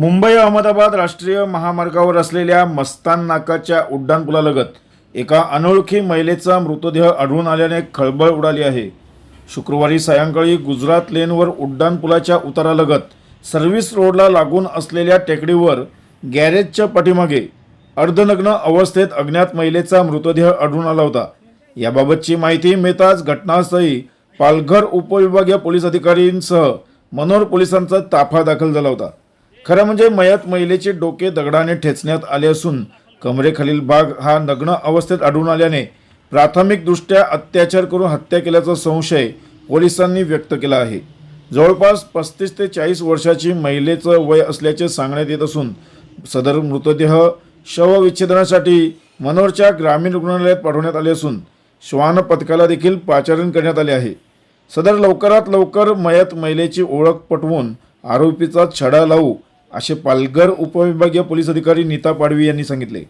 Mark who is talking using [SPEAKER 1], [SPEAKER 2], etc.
[SPEAKER 1] मुंबई अहमदाबाद राष्ट्रीय महामार्गावर असलेल्या मस्तान नाकाच्या उड्डाणपुलालगत एका अनोळखी महिलेचा मृतदेह आढळून आल्याने खळबळ उडाली आहे. शुक्रवारी सायंकाळी गुजरात लेनवर उड्डाणपुलाच्या उतारालगत सर्व्हिस रोडला लागून असलेल्या टेकडीवर गॅरेजच्या पाठीमागे अर्धनग्न अवस्थेत अज्ञात महिलेचा मृतदेह आढळून आला होता. याबाबतची माहिती मिळताच घटनास्थळी पालघर उपविभागीय पोलीस अधिकारींसह मनोर पोलिसांचा ताफा दाखल झाला होता. खरं म्हणजे मयत महिलेचे डोके दगडाने ठेचण्यात आले असून कमरेखालील भाग हा नग्न अवस्थेत आढळून आल्याने प्राथमिकदृष्ट्या अत्याचार करून हत्या केल्याचा संशय पोलिसांनी व्यक्त केला आहे. जवळपास पस्तीस ते चाळीस वर्षाची महिलेचं वय असल्याचे सांगण्यात येत असून सदर मृतदेह शवविच्छेदनासाठी मनोरच्या ग्रामीण रुग्णालयात पाठवण्यात आले असून श्वान पथकाला देखील पाचारण करण्यात आले आहे. सदर लवकरात लवकर मयत महिलेची ओळख पटवून आरोपीचा छडा लावू असे पालघर उपविभागीय पोलीस अधिकारी नीता पाडवी यांनी सांगितले.